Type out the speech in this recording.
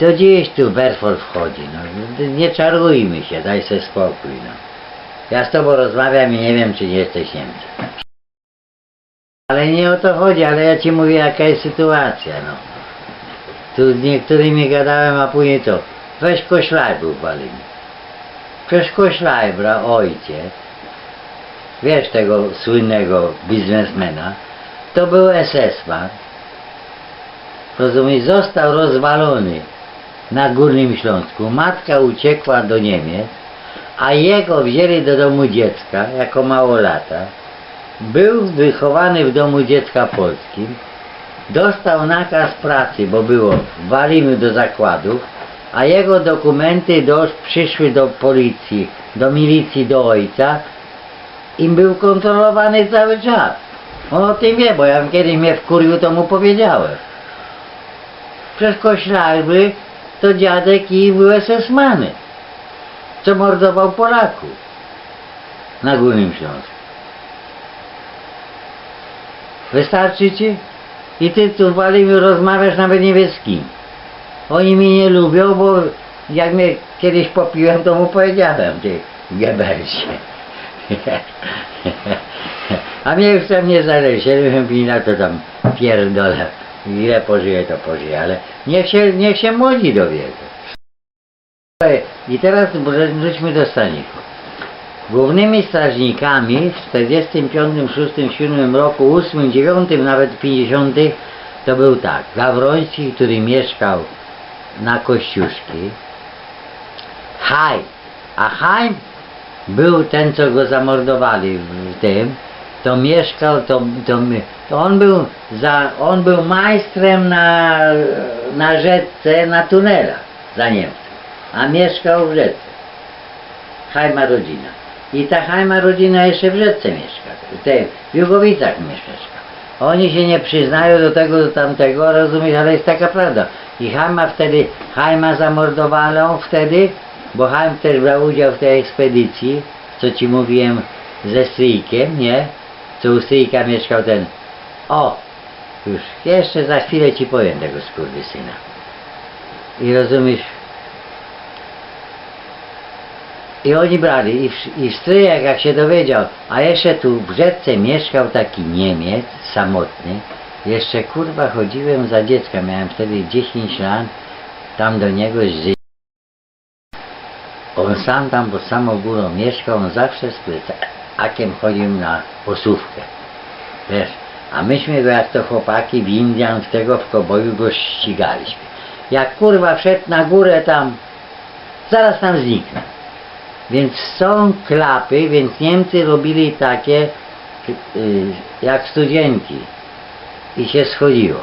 Do dziś tu Berford wchodzi, no. Nie czarujmy się, daj sobie spokój, no. Ja z tobą rozmawiam i nie wiem, czy nie jesteś Niemcem. Ale nie o to chodzi, ale ja ci mówię, jaka jest sytuacja, no. Tu z niektórymi gadałem, a później to, weź koślaj był w Walimiu. Przecież koślajbra, ojciec, wiesz tego słynnego biznesmena, to był SS-man, rozumiesz, został rozwalony na Górnym Śląsku, matka uciekła do Niemiec, a jego wzięli do domu dziecka jako małolata, był wychowany w domu dziecka polskim, dostał nakaz pracy, bo było Walimy do zakładów, a jego dokumenty dosz, przyszły do policji, do milicji do ojca i był kontrolowany cały czas. On o tym wie, bo ja kiedyś mnie wkurwił, to mu powiedziałem. Przez koślarby to dziadek i był SS-many, co mordował Polaków na Górnym Śląsku. Wystarczy ci? I ty tu w Walimiu rozmawiasz nawet nie wiesz z kim. Oni mnie nie lubią, bo jak mnie kiedyś popiłem, to mu powiedziałem, ty Gebelsie. A mnie już tam nie zależy, 7 na to tam pierdolę. Ile pożyje, to pożyje, ale niech się, niech się młodzi dowiedzą. I teraz wróćmy do staników. Głównymi strażnikami w 45, 6, 7 roku, 8, 9, nawet 50 to był tak. Gawroński, który mieszkał na Kościuszki. Haj. A Haj był ten, co go zamordowali w tym. To mieszkał, to, to, to on był za, on był majstrem na, na rzece, na tunelach za Niemców. A mieszkał w rzece. Hajma rodzina. I ta Hajma rodzina jeszcze w rzece mieszka. Te, w Jugowicach mieszka. Oni się nie przyznają do tego, do tamtego, rozumiesz, ale jest taka prawda. I Hajma wtedy, Hajma zamordowano wtedy, bo Hajm też brał udział w tej ekspedycji, co ci mówiłem ze stryjkiem, nie? Co u stryjka mieszkał ten, o, już, jeszcze za chwilę ci powiem tego skurwysyna. I rozumiesz, i oni brali, i, i stryjek jak się dowiedział, a jeszcze tu w rzece mieszkał taki Niemiec, samotny, jeszcze kurwa chodziłem za dziecka, miałem wtedy 10 lat, tam do niego z On sam tam pod samą górą mieszkał, on zawsze z plecakiem chodził na posówkę, wiesz, a myśmy go jak to chłopaki w Indian, w tego w koboju go ścigaliśmy. Jak kurwa wszedł na górę tam, zaraz tam zniknął. Więc są klapy, więc Niemcy robili takie y, jak studenci i się schodziło.